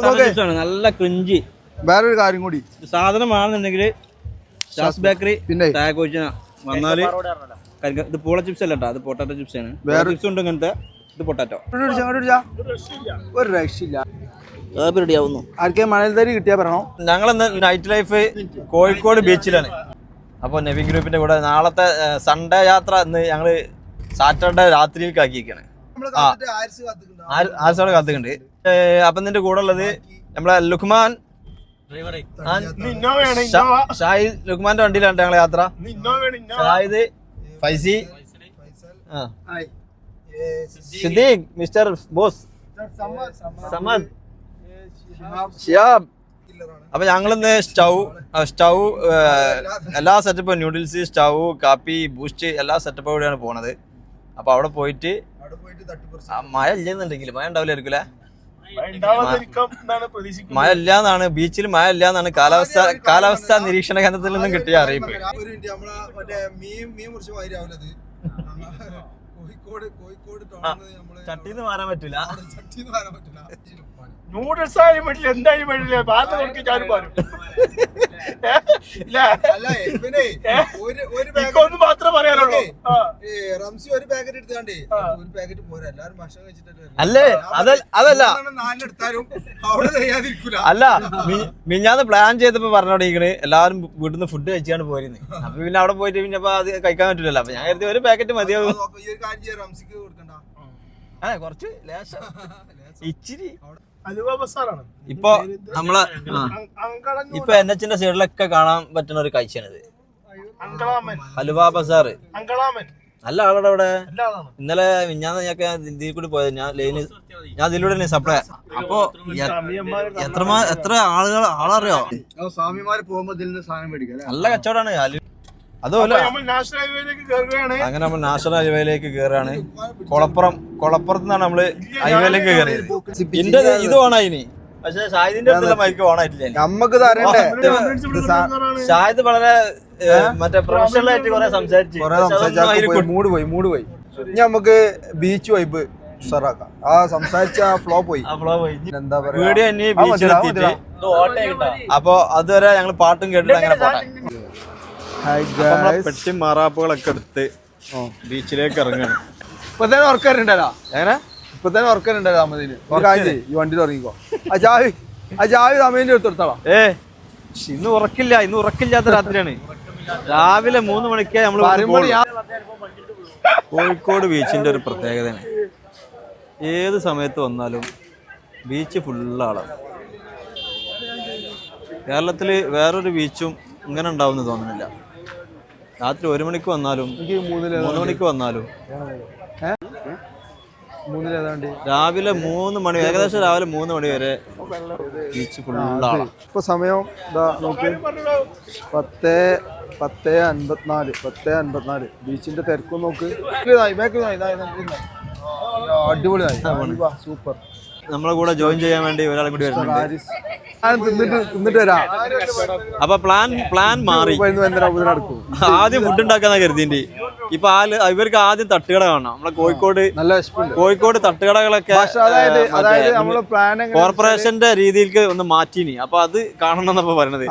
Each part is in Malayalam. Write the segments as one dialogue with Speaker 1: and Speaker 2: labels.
Speaker 1: നല്ല ക്രിഞ്ചി.
Speaker 2: വേറൊരു കാര്യം കൂടി.
Speaker 1: സാധനമാണെന്നുണ്ടെങ്കിൽ ഷാസ് ബേക്കറി
Speaker 2: പിന്നെ.
Speaker 1: വന്നാൽ ഇത് പൂള ചിപ്സ് അല്ല കേട്ടോ അത് പൊട്ടാറ്റോ ചിപ്സ് ആണ്.
Speaker 2: വേറെ-
Speaker 1: ചിപ്സ് ഉണ്ട് ഇങ്ങനത്തെ. ഇത് പൊട്ടാറ്റോ.
Speaker 2: ഒരു രക്ഷയില്ല.
Speaker 1: റെഡിയാവുന്നു
Speaker 2: ആർക്കെ മണൽത്തരി കിട്ടിയാ പറയണോ?
Speaker 1: ഞങ്ങൾ നൈറ്റ് ലൈഫ് കോഴിക്കോട് ബീച്ചിലാണ്. അപ്പോൾ നെവി ഗ്രൂപ്പിന്റെ കൂടെ നാളത്തെ സൺഡേ യാത്ര ഇന്ന് ഞങ്ങൾ സാറ്റർഡേ രാത്രിയിലേക്ക് ആക്കിയിരിക്കുകയാണ് ആർസോടെ കാത്തുണ്ട് അപ്പൊ നിന്റെ കൂടെ ഉള്ളത് നമ്മളെ ലുക്മാൻ ഷാഹിദ് ലുക്മാന്റെ വണ്ടിയിലാണ് ഞങ്ങളെ യാത്ര? ഷാഹിദ് ഫൈസി. ആ. സിദ്ദീഖ്. Mister boss. സമദ് ഷിയാബ് അപ്പൊ ഞങ്ങളിന്ന് സ്റ്റൗ സ്റ്റൗ എല്ലാ സെറ്റപ്പും ന്യൂഡിൽസ് സ്റ്റൗ കാപ്പി ബൂസ്റ്റ് എല്ലാ സെറ്റപ്പും കൂടെയാണ് പോണത്. അപ്പൊ അവിടെ പോയിട്ട് മഴ ഇല്ലെന്നുണ്ടെങ്കിൽ മഴ ഉണ്ടാവില്ല മഴ ഇല്ലാന്നാണ് ബീച്ചിൽ മഴ ഇല്ലാന്നാണ് കാലാവസ്ഥ കാലാവസ്ഥ നിരീക്ഷണ കേന്ദ്രത്തിൽ നിന്നും കിട്ടിയ അറിയിപ്പ്.
Speaker 2: കോഴിക്കോട് കോഴിക്കോട്
Speaker 1: ചട്ടിന്ന് മാറാൻ പറ്റില്ല.
Speaker 2: ചട്ടിന്ന് വരാൻ പറ്റില്ല.
Speaker 3: നൂഡിൽസ് ആയാലും പറ്റില്ല എന്തായാലും പറ്റില്ല. പാത്ര നോക്കി ഞാൻ പാരും. ഒന്ന്
Speaker 2: അല്ല. ഇവനെ ഒരു ഒരു
Speaker 3: എനിക്കൊന്നും മാത്രമേ പറയാനുള്ളൂ.
Speaker 2: റംസി ഒരു പാക്കറ്റ് എടുത്താണ്ടേ? ഒരു പാക്കറ്റ് പോരാ. എല്ലാരും ഭക്ഷണം കഴിച്ചിട്ടല്ലേ
Speaker 1: അല്ലേ? അതല്ല അതല്ല.
Speaker 2: നാലെടുത്താലും അവിടെ കഴിയാതിരിക്കൂല
Speaker 1: അല്ല മി- മിഞ്ഞാന്ന് പ്ലാൻ ചെയ്തപ്പോ പറഞ്ഞോടീക്കണ് എല്ലാവരും വീട്ടിൽ നിന്ന് ഫുഡ് കഴിച്ചാണ് പോയിരുന്നത് അപ്പൊ പിന്നെ അവിടെ പോയിട്ട് പിന്നെ അത് കഴിക്കാൻ പറ്റില്ലല്ലോ. അപ്പൊ ഞാൻ കരുതി ഒരു പാക്കറ്റ് മതിയാവും.
Speaker 2: ഈ ഒരു കാര്യം ചെയ്യാം റംസിക്ക് കൊടുക്കണ്ട?
Speaker 1: ആ. കുറച്ച് ലേശം. ഇച്ചിരി.
Speaker 3: അലുവ ബസാറാണ്.
Speaker 1: ഇപ്പൊ നമ്മളെ ഇപ്പൊ എൻ എച്ചിന്റെ സൈഡിലൊക്കെ കാണാൻ പറ്റുന്ന ഒരു കാഴ്ചയാണിത്
Speaker 3: അലുവ
Speaker 1: ഹലുവ ബസാർ
Speaker 3: അങ്കളാമൻ
Speaker 1: നല്ല ആളാണ് അവിടെ. ഇന്നലെ മിഞ്ഞാന്ന് ഞാൻ ഇതിൽ കൂടി പോയത്. ഞാൻ ലൈന് ഞാൻ ഇതിലൂടെ സപ്ലൈ അപ്പൊ എത്ര എത്ര ആളുകൾ ആളറിയോ?
Speaker 2: സ്വാമിമാര് പോകുമ്പോ ഇതിൽ നിന്ന് സാധനം മേടിക്കാം അല്ലേ?
Speaker 1: നല്ല കച്ചവടാണ്. ഹലു അതുപോലെ
Speaker 3: നാഷണൽ ഹൈവേയിലേക്ക് കയറുകയാണ്
Speaker 1: അങ്ങനെ നമ്മൾ നാഷണൽ ഹൈവേയിലേക്ക് കയറാണ് കൊളപ്പുറം കൊളപ്പുറത്ത് നിന്നാണ് നമ്മൾ ഹൈവേയിലേക്ക് കയറിയത് ഇന്റെ ഇത് ഓണായിനി. പക്ഷെ ഷാഹിദിന്റെ അടുത്തുള്ള മൈക്ക് ഓണായിട്ടില്ല ഇനി. ഷാഹിദ് വളരെ മറ്റേ പ്രൊഫഷണൽ ആയിട്ട് കുറെ സംസാരിച്ചു.
Speaker 2: മൂട്
Speaker 1: പക്ഷെ
Speaker 2: പോയി, മൂഡ് പോയി മൂഡ് പോയി. ഇനി നമുക്ക് ബീച്ച് വൈബ് ഉഷാറാക്കാം ആ സംസാരിച്ച ഫ്ലോ പോയി. എന്താ പറയാ?
Speaker 1: വീഡിയോ ഇനി ബീച്ചിലെത്തിയിട്ട് അപ്പൊ അതുവരെ ഞങ്ങൾ പാട്ടും കേട്ടിട്ട് അങ്ങനെ പോട്ടെ പെട്ടി മാറാപ്പുകളൊക്കെ എടുത്ത് ബീച്ചിലേക്ക് ഇറങ്ങണം.
Speaker 2: ഇപ്പൊ തന്നെ ഉറക്കാറുണ്ടല്ലോ
Speaker 1: എങ്ങനെ?
Speaker 2: ഇപ്പൊ തന്നെ ഉറക്കാറുണ്ടല്ലോ അമ്മതിന്. ഒരു ഈ വണ്ടി തുടങ്ങിക്കോ. ആ ജാവി ആ ജാവി അമ്മേന്റെ അടുത്ത് എടുത്തോളാം
Speaker 1: ഏ ഇന്ന് ഉറക്കില്ല ഇന്ന് ഉറക്കില്ലാത്ത രാത്രിയാണ്. രാവിലെ മൂന്ന് മണിക്ക് നമ്മൾ കോഴിക്കോട് ബീച്ചിന്റെ ഒരു പ്രത്യേകതയാണ്. ഏത് സമയത്ത് വന്നാലും ബീച്ച് ഫുള്ളാളാണ്. കേരളത്തിൽ വേറൊരു ബീച്ചും ഇങ്ങനെ ഉണ്ടാവുമെന്ന് തോന്നുന്നില്ല. രാത്രി ഒരു മണിക്ക് വന്നാലും
Speaker 2: എനിക്ക് മൂന്നിൽ
Speaker 1: മൂന്ന് മണിക്ക് വന്നാലും. രാവിലെ മൂന്ന് മണി ഏകദേശം രാവിലെ മൂന്ന് മണി വരെ ബീച്ച് ഫുള്ളാണ്
Speaker 2: ഇപ്പൊ സമയം ഇതാ നോക്ക്. പത്ത് പത്ത് അൻപത്തിനാല് പത്ത് അൻപത്തിനാല്. ബീച്ചിന്റെ തിരക്കും നോക്ക്. അടിപൊളിയായി. സൂപ്പർ.
Speaker 1: നമ്മളെ കൂടെ ജോയിൻ ചെയ്യാൻ വേണ്ടി ഒരാളെ കൂടി വരുന്നുണ്ട്. അപ്പൊ പ്ലാൻ പ്ലാൻ മാറി. ആദ്യം ഫുഡ് ഉണ്ടാക്കാന്ന കരുതിന്റെ ഇപ്പൊ ആൽ ഇവർക്ക് ആദ്യം തട്ടുകട കാണാം നമ്മളെ കോഴിക്കോട് കോഴിക്കോട് തട്ടുകടകളൊക്കെ കോർപ്പറേഷന്റെ രീതിയിലേക്ക് ഒന്ന് മാറ്റിനി. അപ്പൊ അത് കാണണം എന്നപ്പോ പറയണത്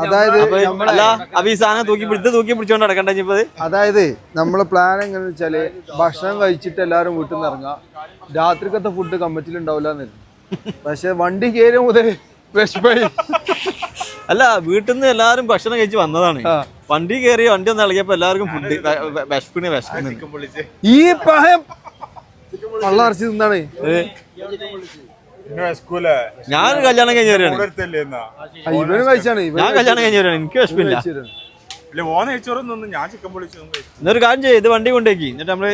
Speaker 1: അല്ല അപ്പൊ ഈ സാധനം തൂക്കി ഇത് തൂക്കി പിടിച്ചോണ്ട് നടക്കണ്ട ഇപ്പൊ
Speaker 2: അതായത് നമ്മളെ പ്ലാൻ എങ്ങനെയാന്ന് വെച്ചാൽ ഭക്ഷണം കഴിച്ചിട്ട് എല്ലാരും വീട്ടിൽ നിന്ന് ഇറങ്ങാം രാത്രിക്കത്തെ ഫുഡ് കമ്മിറ്റിയിൽ ഉണ്ടാവില്ല എന്നായിരുന്നു പക്ഷെ വണ്ടി കയറിയ മുതൽ
Speaker 1: അല്ല വീട്ടിൽ നിന്ന് എല്ലാരും ഭക്ഷണം കഴിച്ച് വന്നതാണ്. വണ്ടി കയറി വണ്ടി ഒന്ന് ഇളകിയപ്പോ എല്ലാവർക്കും ഫുഡ് വിശപ്പിന് വിശക്കുന്നു
Speaker 2: ഈ പഹം വള്ള അരച്ച് തിന്നാണ്
Speaker 1: ഞാൻ കല്യാണം
Speaker 2: കഴിഞ്ഞവരാണ് ഇവനും കഴിച്ചാണ്.
Speaker 1: ഞാൻ കല്യാണം കഴിഞ്ഞവരാണ് എനിക്ക് വിശപ്പില്ല. എന്നൊരു കാര്യം ചെയ്യും ഇത് വണ്ടി കൊണ്ടേക്ക് എന്നിട്ട് നമ്മൾ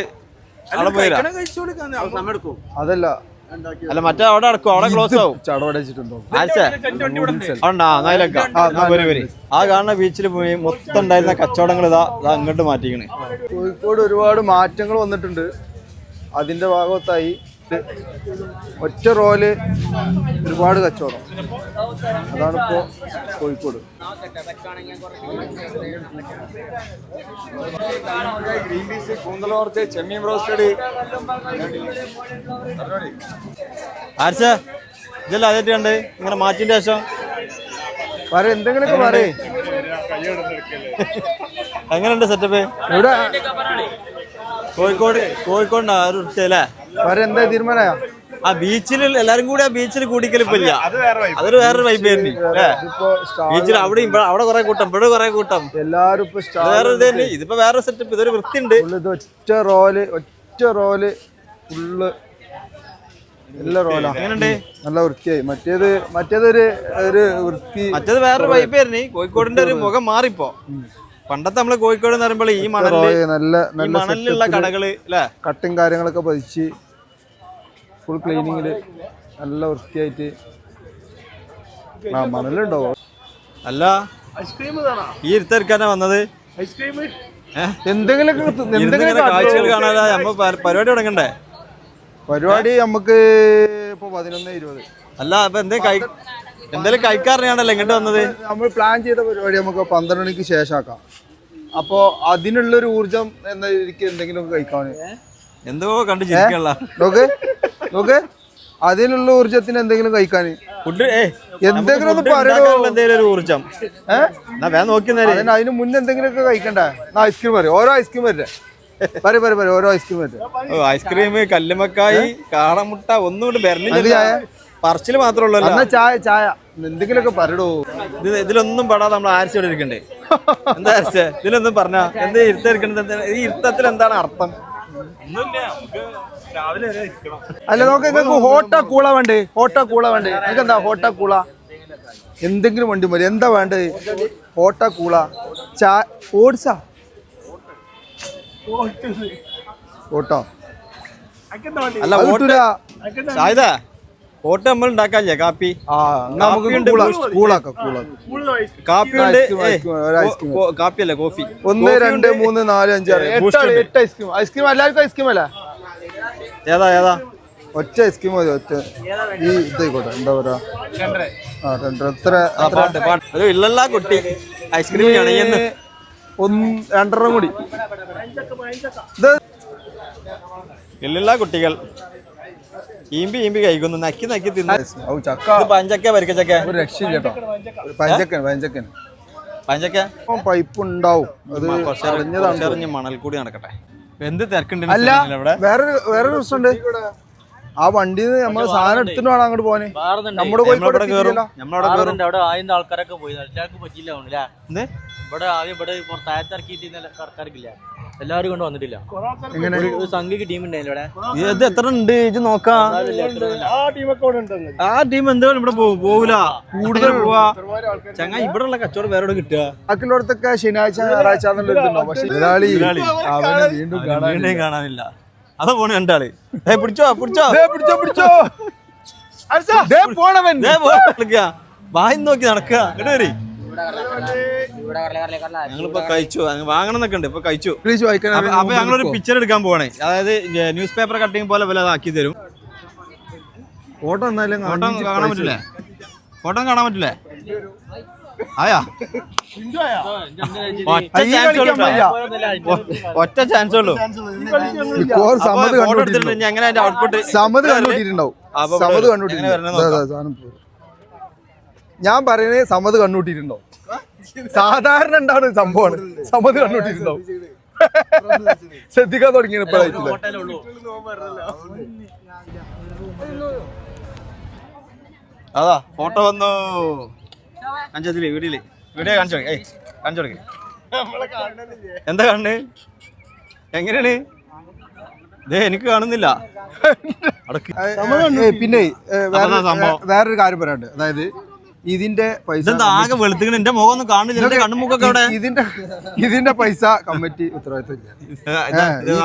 Speaker 1: അവിടെ
Speaker 2: അതല്ല
Speaker 1: അല്ല മറ്റേ അവിടെ അടക്കും അവിടെ ക്ലോസ് ആവും. ആ കാണുന്ന ബീച്ചിൽ പോയി മൊത്തം ഉണ്ടായിരുന്ന കച്ചവടങ്ങൾ ഇതാ ഇതാ അങ്ങോട്ട് മാറ്റിക്കണ്.
Speaker 2: കോഴിക്കോട് ഒരുപാട് മാറ്റങ്ങൾ വന്നിട്ടുണ്ട്. അതിന്റെ ഭാഗത്തായി ഒറ്റ റോൽ ഒരുപാട് കച്ചവടം. അതാണിപ്പോ കോഴിക്കോട്.
Speaker 4: ഗ്രീൻ പീസ് ചെമ്മീൻ റോസ്റ്റഡ്
Speaker 1: ആഴ്ച ഇതല്ല ആദ്യമായിട്ട് കണ്ട് ഇങ്ങനെ മാറ്റിന്റെ ശേഷം?
Speaker 2: പറ എന്തെങ്കിലുമൊക്കെ പറയേ
Speaker 1: എങ്ങനെയുണ്ട് സെറ്റപ്പ്
Speaker 2: ഇവിടെ
Speaker 1: കോഴിക്കോട് കോഴിക്കോട് ആ ഒരു അല്ലേ?
Speaker 2: പറ തീരുമാനമായോ?
Speaker 1: ആ ബീച്ചിൽ എല്ലാരും കൂടി ആ ബീച്ചിൽ കൂടിക്കലിപ്പില്ല. അതൊരു വേറൊരു വൈബ്
Speaker 2: സ്റ്റാർ
Speaker 1: ബീച്ചിൽ അവിടെ അവിടെ കുറെ കൂട്ടം ഇവിടെ കുറെ കൂട്ടം.
Speaker 2: എല്ലാരും ഇപ്പൊ
Speaker 1: വേറെ ഇത് തന്നെ. ഇതിപ്പോ വേറെ സെറ്റപ്പ് ഇതൊരു വൃത്തിയുണ്ട്.
Speaker 2: ഇത് ഒറ്റ റോൽ ഒറ്റ റോൽ ഫുള്ള് എല്ലാ റോലാ നല്ല വൃത്തിയായി. മറ്റേത് മറ്റേതൊരു ഒരു വൃത്തി
Speaker 1: മറ്റേത് വേറൊരു വൈബ് ആയിരുന്നു. കോഴിക്കോടിന്റെ ഒരു മുഖം മാറിപ്പോ. പണ്ടത്തെ നമ്മൾ കോഴിക്കോട് എന്ന് പറയുമ്പോൾ ഈ
Speaker 2: മണലിൽ നല്ല നല്ല
Speaker 1: മണലിലുള്ള കടകൾ അല്ലേ
Speaker 2: കട്ടും കാര്യങ്ങളൊക്കെ പതിച്ച് ഫുൾ ക്ലീനിങ്ങിൽ നല്ല വൃത്തിയായിട്ട് ആ മണലുണ്ടോ?
Speaker 1: അല്ല. ഈ ഇരുത്തെടുക്കാനാ വന്നത്?
Speaker 2: എന്തെങ്കിലും
Speaker 1: കാഴ്ചകൾ കാണാതെ. നമ്മ പരിപാടി തുടങ്ങണ്ടേ?
Speaker 2: പരിപാടി നമുക്ക് ഇപ്പൊ പതിനൊന്ന് ഇരുപത്.
Speaker 1: അല്ല അപ്പൊ എന്തേ കൈ എന്തേലും കഴിക്കാറിനാണല്ലോ ഇങ്ങോട്ട് വന്നത്?
Speaker 2: നമ്മൾ പ്ലാൻ ചെയ്ത പരിപാടി നമുക്ക് പന്ത്രണ്ട് മണിക്ക് ശേഷമാക്കാം. അപ്പോ അതിനുള്ളൊരു ഊർജം എന്ന രീതിക്ക് എന്തെങ്കിലും കഴിക്കാൻ
Speaker 1: എന്തോ കണ്ടു ചിരിക്കല്ല
Speaker 2: നോക്ക് നോക്ക്. അതിനുള്ള ഊർജത്തിന് എന്തെങ്കിലും കഴിക്കാൻ
Speaker 1: ഫുഡ്
Speaker 2: എന്തെങ്കിലും ഒന്ന് പറയണോ
Speaker 1: എന്തെങ്കിലും ഒരു ഊർജം
Speaker 2: ഏഹ്
Speaker 1: എന്നാ വേഗം നോക്കി നേരെ
Speaker 2: അതിന് മുന്നേ എന്തെങ്കിലുമൊക്കെ കഴിക്കണ്ടേ? എന്നാ ഐസ്ക്രീം വരും ഓരോ ഐസ്ക്രീം വരട്ടെ പറയും പറയും പറയും. ഓരോ ഐസ്ക്രീം വരട്ടെ
Speaker 1: ഐസ്ക്രീം കല്ലുമക്കായി കാടമുട്ട
Speaker 2: ഒന്നുകൊണ്ട്
Speaker 1: വരണില്ല പറച്ചിൽ മാത്രമേ
Speaker 2: ചായ ചായ. എന്തെങ്കിലുമൊക്കെ പറയടോ.
Speaker 1: ഇത് ഇതിലൊന്നും പെടാതെ നമ്മൾ ആരിച്ചു ഇവിടെ ഇരിക്കണ്ടേ? എന്താ ആരിച്ചേ? ഇതിലൊന്നും പറഞ്ഞ? എന്താ ഇരുത്തിരിക്കണത് എന്താ ഈ ഇരുത്തത്തിൽ എന്താണ് അർത്ഥം?
Speaker 3: രാവിലെ വരെ ഇരിക്കണം.
Speaker 2: അല്ല നോക്ക് നിങ്ങൾക്ക് ഹോട്ട കൂള വേണ്ടേ? ഹോട്ട കൂള വേണ്ടേ? നിങ്ങൾക്ക് എന്താ ഹോട്ട കൂള? എന്തെങ്കിലും വണ്ടി മതി. എന്താ വേണ്ടത്? ഹോട്ട കൂള. ചായ ഓട്സാ? ഓട്ടോ.
Speaker 3: അക്കെന്താ വണ്ടി?
Speaker 1: അല്ല
Speaker 2: ഓട്ടൂരാ
Speaker 1: വോട്ട് സായുധ വോട്ട് നമ്മൾ ഉണ്ടാക്കാല്ലേ? കാപ്പി?
Speaker 2: ആ നമുക്ക്
Speaker 1: കാപ്പിയുണ്ട്,
Speaker 2: കൂള
Speaker 1: ബൂസ്റ്റ്.
Speaker 2: കൂളാക്കാം കൂളാക്കാം.
Speaker 1: കാപ്പി ഉണ്ട്.
Speaker 2: ഐസ്ക്രീം, ഐസ്ക്രീം, ഒരു ഐസ്ക്രീം.
Speaker 1: കാപ്പി അല്ലേ കോഫി?
Speaker 2: ഒന്ന് രണ്ട് മൂന്ന് നാല് അഞ്ച് ആറ് എട്ട് ഐസ്ക്രീം ഐസ്ക്രീം എല്ലാവർക്കും ഐസ്ക്രീം അല്ല?
Speaker 1: ഏതാ ഏതാ?
Speaker 2: ഒറ്റ ഐസ്ക്രീം മതി ഒറ്റ. ഈ ഇതായിക്കോട്ടെ എന്താ പറയാ? ആ രണ്ട് എത്ര
Speaker 1: ഇല്ലല്ല കുട്ടി ഐസ്ക്രീം
Speaker 2: ഒന്ന് രണ്ടെണ്ണം കൂടി.
Speaker 1: ഇല്ലല്ല കുട്ടികൾ. ഈമ്പി ഈമ്പി കഴിക്കുന്നു. നക്കി നക്കി തിന്നു.
Speaker 2: ചക്ക.
Speaker 1: പഞ്ചക്ക വരിക്കച്ചക്ക
Speaker 2: ഒരു രക്ഷയില്ല കേട്ടോ. പഞ്ചക്കൻ പഞ്ചക്കൻ.
Speaker 1: പഞ്ചക്ക?
Speaker 2: പൈപ്പ് ഉണ്ടാവും അത്
Speaker 1: കുറച്ചെറിഞ്ഞ് മണൽ കൂടി നടക്കട്ടെ. എന്ത് തിരക്കുണ്ട്
Speaker 2: അല്ല വേറൊരു പ്രശ്നമുണ്ട് ആ വണ്ടി നമ്മൾ നമ്മൾ സാധനം എടുത്തിട്ട് വേണം അങ്ങോട്ട് നമ്മുടെ കോഴിക്കോട്
Speaker 1: കയറും
Speaker 5: ആറുണ്ട് അവിടെ ആദ്യം ആൾക്കാരൊക്കെ പോയി. പറ്റില്ല ഇവിടെ ആദ്യം ഇവിടെ പുറത്തായത്ത് ഇറക്കിയിട്ട് ആൾക്കാർക്കില്ല. എല്ലാവരും കൊണ്ട് വന്നിട്ടില്ല.
Speaker 2: എങ്ങനെ?
Speaker 5: ഒരു ടീം ഉണ്ടായിരുന്നു ഇവിടെ?
Speaker 1: ഇത് എത്ര ഉണ്ട്? ഇത് നോക്കാം.
Speaker 3: ആ ടീമൊക്കെ ഇവിടെ ഉണ്ടെന്ന്.
Speaker 1: ആ ടീം എന്തായാലും ഇവിടെ? പോ- പോവൂല. കൂടുതൽ പോവാ. ചങ്ങ ഇവിടെ ഉള്ള കച്ചവടം വേറെ കിട്ടുക?
Speaker 2: ബാക്കിയുള്ളടത്തൊക്കെ ശനിയാഴ്ച ഞായറാഴ്ച എന്നുള്ള ഇതുണ്ടാവും. പക്ഷെ. അവനെ വീണ്ടും കാണാൻ
Speaker 1: വീണ്ടും കാണാനില്ല. അതാ പോണ രണ്ടാൾ ഏ പിടിച്ചോ പിടിച്ചോ.
Speaker 2: ദേ പിടിച്ചോ പിടിച്ചോ. ദേ പോണവൻ.
Speaker 1: ദേ പോ, നടക്കുക. വായി നോക്കി നടക്കുക. കേട്ടോ വരി. ഞങ്ങളിപ്പോ കഴിച്ചു. ഉണ്ട്. ഇപ്പൊ കഴിച്ചു. അപ്പൊ ഞങ്ങളൊരു പിക്ചർ എടുക്കാൻ പോവാണ്. അതായത് ന്യൂസ് പേപ്പർ കട്ടിങ് പോലെ വല്ല ആക്കി തരും.
Speaker 2: ഫോട്ടോ എന്തായാലും
Speaker 1: ഫോട്ടോ കാണാൻ പറ്റില്ലേ? ഫോട്ടോ കാണാൻ പറ്റില്ലേ? ആയാ? ഒറ്റ
Speaker 2: ഈ
Speaker 1: ചാൻസ് ഉള്ളൂ photo എടുത്തിട്ടുണ്ട്.
Speaker 2: കണ്ടുപിടിച്ചിട്ടുണ്ടാവും
Speaker 1: എങ്ങനെ അതിന്റെ ഔട്ട്പുട്ട്
Speaker 2: കണ്ടുപിട്ടിട്ടുണ്ടാവും സമ്മത്
Speaker 1: എങ്ങനെ
Speaker 2: കണ്ടുപിട്ടിട്ടുണ്ടാവും
Speaker 1: വരണത്
Speaker 2: ദേ, ദേ, സാധനം പോരും. ഞാൻ പറയുന്നത് സമ്മത് കണ്ടുപിട്ടിട്ടുണ്ടാവും സാധാരണ ഉണ്ടാവുന്ന ഒരു സംഭവമാണ്. സമ്മത് കണ്ടുപിട്ടിട്ടുണ്ടാവും ശ്രദ്ധിക്കാൻ ഇപ്പോഴായിട്ടില്ല
Speaker 1: അതാ ഫോട്ടോ വന്നു. കാണിച്ചതിൽ വീട്ടിൽ. വീഡിയോ കാണിച്ചു. ഏയ് കാണിച്ചു തുടങ്ങി എന്താ കാണുന്നത് എങ്ങനെയാണ്? ദേ എനിക്ക് കാണുന്നില്ല.
Speaker 2: പിന്നെ വേറൊരു കാര്യം പറയാണ്ട് അതായത് ഇതിന്റെ പൈസ
Speaker 1: ആകെ വെളുത്തിക്കണ എന്റെ മുഖം ഒന്നും കാണില്ല കണ്ണുമുഖൊക്കെ അവിടെ
Speaker 2: ഇതിന്റെ ഇതിന്റെ പൈസ കമ്മിറ്റി
Speaker 1: ഉത്തരവാദിത്തം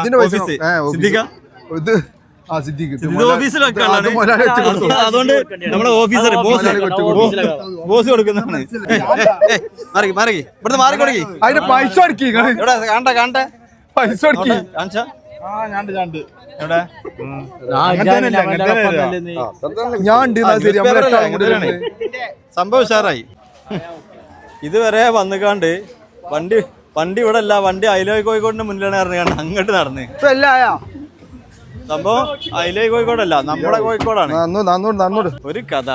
Speaker 2: ഇതിന്റെ പൈസ. ഇത് ആ
Speaker 1: അതുകൊണ്ട് നമ്മുടെ ഓഫീസർ ബോസ്. ബോസ് കൊടുക്കുന്നതാണ് മാറി മാറി. ഇവിടുന്ന് മാറി കൊടുക്കി.
Speaker 2: അതിന്റെ പൈസ അടക്കി
Speaker 1: കണ്ട കണ്ട.
Speaker 2: പൈസ അടക്കി
Speaker 1: കാണിച്ച. സംഭവം ഉഷാറായി. ഇതുവരെ വന്നുകാണ്ട് വണ്ടി വണ്ടി ഇവിടെ അല്ല വണ്ടി അയലോയി കോഴിക്കോടിന്റെ മുന്നിലാണ് ഇറങ്ങിയാണ് അങ്ങോട്ട് നടന്ന്. സംഭവം അതിലേ കോഴിക്കോടല്ല നമ്മുടെ കോഴിക്കോടാണ്.
Speaker 2: നന്നോട് നന്നോട്
Speaker 1: ഒരു കഥ.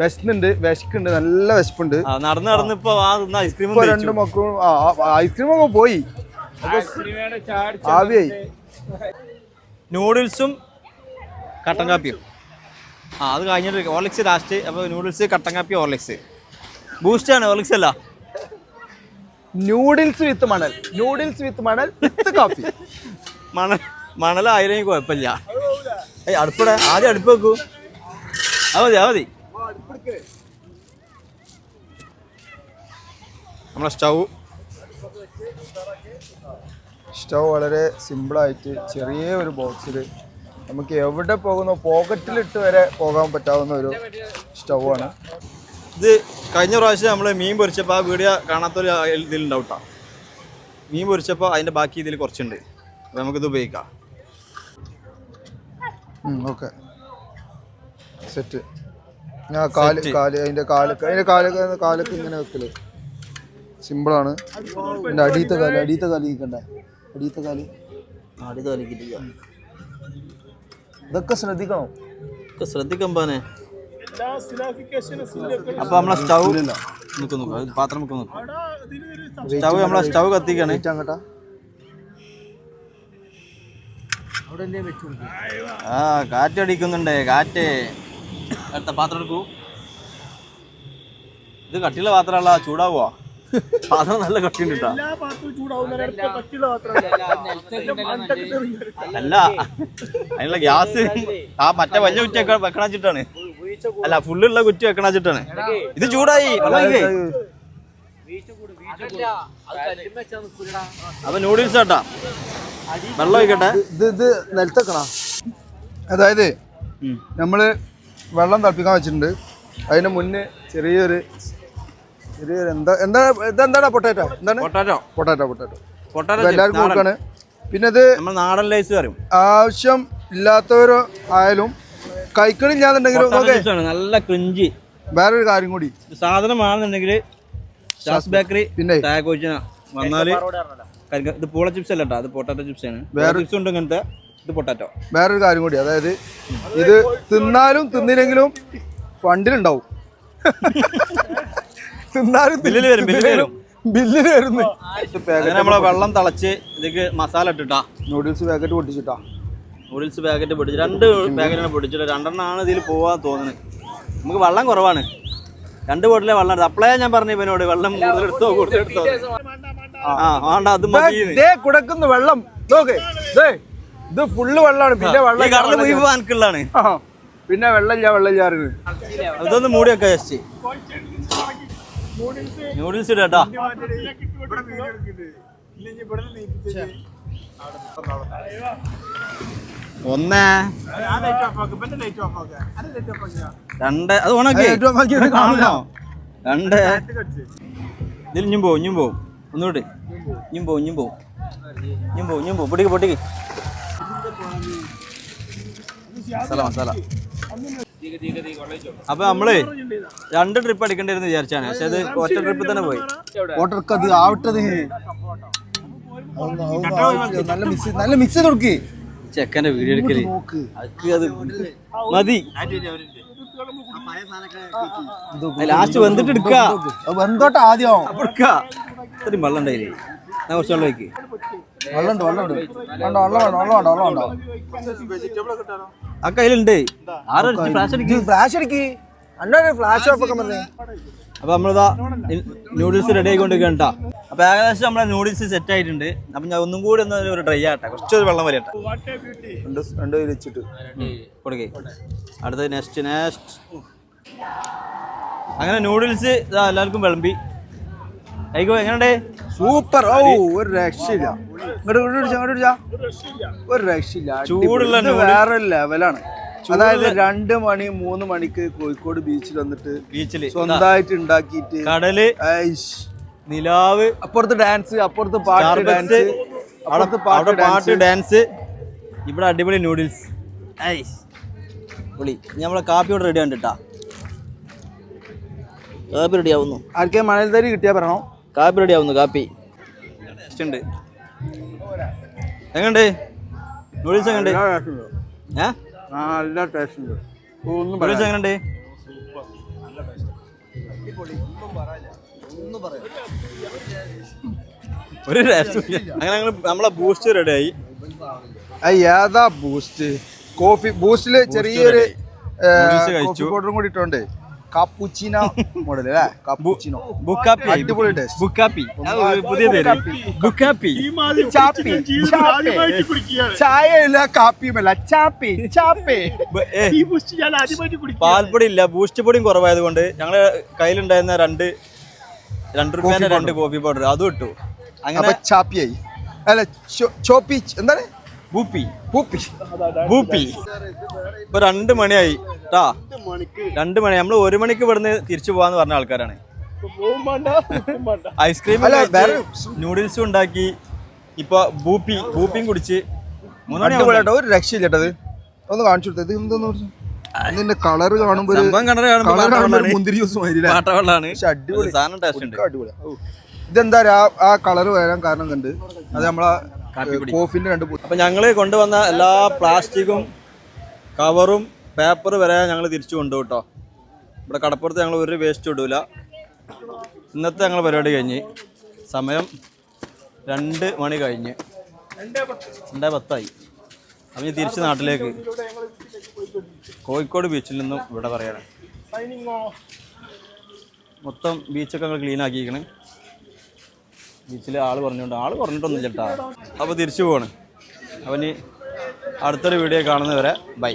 Speaker 2: വിശന്നുണ്ട് വിശക്കുണ്ട് നല്ല വിശപ്പുണ്ട്.
Speaker 1: നടന്ന് നടന്ന് ഇപ്പൊ
Speaker 2: രണ്ട് മക്കളും ഐസ്ക്രീം ഒക്കെ പോയി. ആവിയായി.
Speaker 1: നൂഡിൽസും കട്ടൻ കാപ്പിയും ആ അത് കഴിഞ്ഞിട്ട് ഓർലിക്സ് ലാസ്റ്റ് അപ്പോൾ നൂഡിൽസ് കട്ടൻ കാപ്പി ഓർലിക്സ് ആണ് ഓർലിക്സ് അല്ല.
Speaker 2: നൂഡിൽസ് വിത്ത് മണൽ. നൂഡിൽസ് വിത്ത് മണൽ വിത്ത് കാപ്പി
Speaker 1: മണൽ മണലായാലും കുഴപ്പമില്ല. ഏയ് അടുപ്പിടെ ആദ്യം അടുപ്പ് വെക്കൂ. അത് മതി അത് മതി. നമ്മളെ സ്റ്റൗ.
Speaker 2: സ്റ്റൗ വളരെ സിമ്പിളായിട്ട് ചെറിയ ഒരു ബോക്സിൽ നമുക്ക് എവിടെ പോകുന്ന പോക്കറ്റിലിട്ട് വരെ പോകാൻ പറ്റാവുന്ന ഒരു സ്റ്റൗ ആണ്
Speaker 1: ഇത് കഴിഞ്ഞ പ്രാവശ്യം നമ്മൾ മീൻ പൊരിച്ചപ്പോൾ ആ വീഡിയോ കാണാത്തൊരു ഇതിലുണ്ടാവും കേട്ടോ മീൻ പൊരിച്ചപ്പോൾ അതിന്റെ ബാക്കി ഇതിൽ കുറച്ചുണ്ട്. അപ്പോൾ നമുക്കിത് ഉപയോഗിക്കാം.
Speaker 2: ഓക്കെ സെറ്റ് ഞാൻ
Speaker 1: കാൽ
Speaker 2: കാൽ അതിന്റെ കാലൊക്കെ അതിന്റെ കാലൊക്കെ കാലൊക്കെ ഇങ്ങനെ വെക്കൽ. സിമ്പിളാണ് എന്റെ അടിയത്തെ കാൽ അടിയത്തെ കാൽ ഇരിക്കണ്ടേ? അടിയത്തെ കാൽ?
Speaker 1: ആടി തോലിക്കിട്ടില്ല
Speaker 2: ഇതൊക്കെ ശ്രദ്ധിക്കണം?
Speaker 1: ഒക്കെ ശ്രദ്ധിക്കമ്പാനെ
Speaker 3: എല്ലാ
Speaker 1: അപ്പൊ നമ്മളെ സ്റ്റൗ നിൽക്കും നോക്കാം പാത്രം നിൽക്കും നോക്കാം. സ്റ്റൗ നമ്മളെ സ്റ്റൗ കത്തിക്കാണ്. ആ കാറ്റടിക്കുന്നുണ്ട് കാറ്റ്. അടുത്ത പാത്രം എടുക്കൂ. ഇത് കട്ടിയുള്ള പാത്രമല്ല ചൂടാവുക പാത്രം നല്ല കട്ടിയുണ്ട് കേട്ടോ. അല്ല അതിനുള്ള ഗ്യാസ് ആ മറ്റേ വലിയ കുറ്റി വെക്കണച്ചിട്ടാണ്. വെക്കണ വെച്ചിട്ടാണ് അല്ല ഫുള്ളുള്ള കുറ്റി വെക്കണ വെച്ചിട്ടാണ് ഇത് ചൂടായി. അപ്പൊ നൂഡിൽസ് കേട്ടാ വെള്ളം ഒഴിക്കട്ടെ.
Speaker 2: ഇത് ഇത് നിലത്തേക്കണ അതായത്. നമ്മൾ വെള്ളം തിളപ്പിക്കാൻ വെച്ചിട്ടുണ്ട്. അതിന് മുന്നേ ചെറിയൊരു എന്താ എന്താ ഇതെന്താടാ പൊട്ടാറ്റോ? എന്താണ്?
Speaker 1: പൊട്ടാറ്റോ.
Speaker 2: Potato potato.
Speaker 1: പൊട്ടാറ്റോ
Speaker 2: എല്ലാവർക്കും കൊടുക്കാണ്. പിന്നെ ഇത്
Speaker 1: നമ്മൾ നാടൻ ലൈസ് പറയും
Speaker 2: ആവശ്യം ഇല്ലാത്തവരോ ആയാലും കഴിക്കണില്ലാന്നുണ്ടെങ്കിലും ഓക്കെ
Speaker 1: നല്ല ക്രിഞ്ചി.
Speaker 2: വേറൊരു കാര്യം കൂടി.
Speaker 1: സാധനം ആണെന്നുണ്ടെങ്കിൽ ഷാസ് ബേക്കറി
Speaker 2: പിന്നെ.
Speaker 1: കരിക്ക- ഇത് പൂള ചിപ്സ് അല്ല കേട്ടോ അത് പൊട്ടാറ്റോ ചിപ്സ് ആണ്.
Speaker 2: വേറെ-
Speaker 1: ചിപ്സ് ഉണ്ട് ഇങ്ങനത്തെ. ഇത് പൊട്ടാറ്റോ.
Speaker 2: വേറൊരു കാര്യം കൂടി. അതായത് ഇത് തിന്നാലും തിന്നില്ലെങ്കിലും ഫണ്ടിലുണ്ടാവും തിന്നാലും
Speaker 1: ബില്ലിൽ വരും, ബില്ലിൽ വരും.
Speaker 2: ബില്ലിൽ വരുന്നു.
Speaker 1: അങ്ങനെ നമ്മളെ വെള്ളം തിളച്ച് ഇതിക്ക് മസാല ഇട്ടിട്ടാ.
Speaker 2: നൂഡിൽസ് പാക്കറ്റ് പൊട്ടിച്ചിട്ടാ.
Speaker 1: നൂഡിൽസ് പാക്കറ്റ് പൊട്ടിച്ച് രണ്ട് പാക്കറ്റാണ് പൊട്ടിച്ചിട്ട് രണ്ടെണ്ണമാണ് ഇതിൽ പോവാൻ തോന്നുന്നത് നമുക്ക് വെള്ളം കുറവാണ്. രണ്ട് ബോട്ടിലെ വെള്ളം എടുത്ത്. അപ്പളേ ഞാൻ പറഞ്ഞു ഇവനോട് വെള്ളം കൂടുതൽ എടുത്തോ കൂടുതൽ എടുത്തോ ആ വേണ്ട അത് മതി
Speaker 2: ദേ കുടക്കുന്ന വെള്ളം. ഇല്ല ഇത് ഫുള്ള് വെള്ളമാണ് പിന്നെ വെള്ളം
Speaker 1: ഈ കടൽ മുഴുവൻ എനിക്കുള്ളതാണ്.
Speaker 2: ആ, പിന്നെ വെള്ളമില്ല വെള്ളമില്ല
Speaker 1: ഇതൊന്ന് മൂടി വെക്കാം ജസ്റ്റ്. നൂഡിൽസ് ഇടാ ഒന്ന്. രണ്ട്. അത് ആണോ രണ്ട്. ഇതിൽ ഇഞ്ഞും പോവും ഇഞ്ഞും പോവും. ഒന്നുകൂടി. ഇഞ്ഞും പോവും ഇഞ്ഞും പോവും. ഇഞ്ഞും പോവും ഇഞ്ഞും പോവും. പൊട്ടിക്ക് പൊട്ടിക്ക്. മസാല മസാല. അപ്പൊ നമ്മൾ രണ്ട് ട്രിപ്പ് അടിക്കേണ്ടിരുന്നു വിചാരിച്ചാണ്. പക്ഷെ അത് ഒറ്റ ട്രിപ്പ് തന്നെ പോയി.
Speaker 2: ഓട്ടർക്കത് ആവട്ടത്. അതൊന്ന് അതൊന്ന് ആവശ്യമില്ല. നല്ല മിക്സ് നല്ല മിക്സ് ചെയ്ത് കൊടുക്ക്.
Speaker 1: ചെക്കന്റെ വീഡിയോ
Speaker 2: എടുക്കൽ.
Speaker 1: അത് മതി. ലാസ്റ്റ് വന്നിട്ട് എടുക്ക.
Speaker 2: വെന്തോട്ടെ ആദ്യം
Speaker 1: എടുക്ക. ഇത്രയും വെള്ളം ഉണ്ടായില്ലേ? ഞാൻ കുറച്ച് വെള്ളം വയ്ക്ക്
Speaker 2: വെള്ളമുണ്ട് വെള്ളമുണ്ട്. വേണ്ട വെള്ളം വേണ്ട വെള്ളം വേണ്ട വെള്ളം വേണ്ട.
Speaker 1: ആ കയ്യിലുണ്ട്. ആറ് ഫ്ലാഷ് അടിക്കും.
Speaker 2: ഫ്ലാഷ് അടിക്ക്. അന്നെ ഫ്ലാഷ് ഓഫ് ഒക്കെ പറഞ്ഞേ
Speaker 1: അപ്പൊ നമ്മളിതാ നൂഡിൽസ് റെഡി ആയിക്കൊണ്ടിരിക്കുകയാണ് കേട്ടോ അപ്പൊ ഏകദേശം നമ്മളെ നൂഡിൽസ് സെറ്റ് ആയിട്ടുണ്ട്. അപ്പൊ ഞാൻ ഒന്നും കൂടി ഒന്ന് ഒരു ഡ്രൈ ആട്ടെ കുറച്ചൊരു വെള്ളം വരട്ടെ.
Speaker 2: രണ്ട് രണ്ട് കയ്യിൽ വെച്ചിട്ട്.
Speaker 1: കൊടുക്കേ. അടുത്ത നെക്സ്റ്റ് നെക്സ്റ്റ് അങ്ങനെ നൂഡിൽസ് ഇതാ എല്ലാവർക്കും വിളമ്പി. ആയിക്കോ എങ്ങനെയുണ്ട്?
Speaker 2: സൂപ്പർ ഓ ഒരു രക്ഷയില്ല. ഇങ്ങോട്ട് ഇങ്ങോട്ട് ഇങ്ങോട്ട്. ഒരു രക്ഷയില്ല
Speaker 1: ചൂടുള്ള
Speaker 2: വേറെ ലെവലാണ് അതായത് രണ്ട് മണി മൂന്ന് മണിക്ക് കോഴിക്കോട് ബീച്ചിൽ വന്നിട്ട്
Speaker 1: ബീച്ചിൽ
Speaker 2: സ്വന്തമായിട്ട് ഉണ്ടാക്കിയിട്ട്
Speaker 1: കടൽ
Speaker 2: ഐഷ്.
Speaker 1: നിലാവ്
Speaker 2: അപ്പുറത്ത് ഡാൻസ് അപ്പുറത്ത് പാട്ട് ഡാൻസ് അപ്പുറത്ത്
Speaker 1: അവിടെ
Speaker 2: പാട്ട്
Speaker 1: പാട്ട്
Speaker 2: ഡാൻസ്
Speaker 1: ഇവിടെ അടിപൊളി നൂഡിൽസ് ഐസ് പൊളി ഇനി നമ്മളെ കാപ്പി ഇവിടെ റെഡി കണ്ടിട്ടാ കാപ്പി റെഡി ആവുന്നു.
Speaker 2: ആർക്കെ മണൽ തരി കിട്ടിയാ പറയണോ?
Speaker 1: കാപ്പി റെഡി ആവുന്നു കാപ്പി. ഇഷ്ടമുണ്ട് ഉണ്ട്. എങ്ങണ്ട് നൂഡിൽസ് എങ്ങണ്ട് ഏ?
Speaker 2: നല്ല ടേസ്റ്റ് ഉണ്ട്.
Speaker 1: ഒരു അങ്ങനെ ഞങ്ങൾ നമ്മളെ ബൂസ്റ്റ് റെഡി ആയി.
Speaker 2: ഏതാ ബൂസ്റ്റ് കോഫി ബൂസ്റ്റിൽ ചെറിയൊരു. കോഫി പൗഡറും കൂടി ഇട്ടുണ്ട്. കാപ്പുച്ചിനോ മോഡൽ അല്ലേ? കാപ്പുച്ചിനോ
Speaker 1: ബുക്കാപ്പി
Speaker 2: അടിപൊളി taste.
Speaker 1: ബുക്കാപ്പി അത് ഒരു പുതിയ പേര്. ബുക്കാപ്പി
Speaker 3: ഈ മാതിരി
Speaker 2: ചാപ്പി,
Speaker 3: ജീവിതത്തിൽ
Speaker 2: ചാപ്പി. ചായ ഇല്ല കാപ്പിയുമല്ല. ചാപ്പി ചാപ്പി.
Speaker 1: പാൽപ്പൊടി ഇല്ല ബൂസ്റ്റ് പൊടിയും കുറവായത് കൊണ്ട് ഞങ്ങൾ കയ്യിലുണ്ടായിരുന്ന രണ്ട് രണ്ട് റുപ്യേന്റെ രണ്ട് കോഫി പൗഡർ അതും ഇട്ടു. അങ്ങനെ
Speaker 2: ചാപ്പിയായി. അല്ല ചോപ്പി എന്താണ്?
Speaker 1: ബൂപ്പി
Speaker 2: ഭൂപ്പി
Speaker 1: ബൂപ്പി ഇപ്പൊ രണ്ട് മണിയായി. ട്ടാ. രണ്ട് മണി നമ്മൾ ഒരു മണിക്ക് ഇവിടുന്ന് തിരിച്ചു പോവാന്ന് പറഞ്ഞ ആൾക്കാരാണ്. ഐസ്ക്രീം നൂഡിൽസും ഉണ്ടാക്കി. ഇപ്പൊ ബൂപ്പി ബൂപ്പിയും കുടിച്ച്. മൂന്ന് മണി
Speaker 2: ഒരു രക്ഷയില്ല ഒന്ന് കാണിച്ചു കൊടുത്തത് ഇത് എന്തോന്ന് പറഞ്ഞു? ഇതിന്റെ കളർ കാണുമ്പോ. മുന്തിരി ജ്യൂസ് അടിപൊളി. ഇതെന്താ ആ- കളർ വരാൻ കാരണം കണ്ട് അത് നമ്മളെ. കോഫിന്റെ രണ്ട്
Speaker 1: അപ്പൊ ഞങ്ങൾ കൊണ്ടുവന്ന എല്ലാ പ്ലാസ്റ്റിക്കും കവറും പേപ്പർ വരെ ഞങ്ങൾ തിരിച്ചു കൊണ്ടു കേട്ടോ. ഇവിടെ കടപ്പുറത്ത് ഞങ്ങൾ ഒരു വേസ്റ്റ് ഇടൂല. ഇന്നത്തെ ഞങ്ങൾ പരിപാടി കഴിഞ്ഞ്. സമയം രണ്ട് മണി കഴിഞ്ഞ്. രണ്ടേ പത്തായി. അപ്പം ഞാൻ തിരിച്ച് നാട്ടിലേക്ക്. കോഴിക്കോട് ബീച്ചിൽ നിന്നും ഇവിടെ പറയണം മൊത്തം ബീച്ചൊക്കെ ഞങ്ങൾ ക്ലീൻ ആക്കിയിരിക്കണ്. ബീച്ചിൽ ആൾ പറഞ്ഞോണ്ട് ആൾ പറഞ്ഞിട്ടൊന്നും ചേട്ടാ അപ്പോൾ തിരിച്ചു പോവാണ്. അവന് അടുത്തൊരു വീഡിയോ കാണുന്നവരെ ബൈ.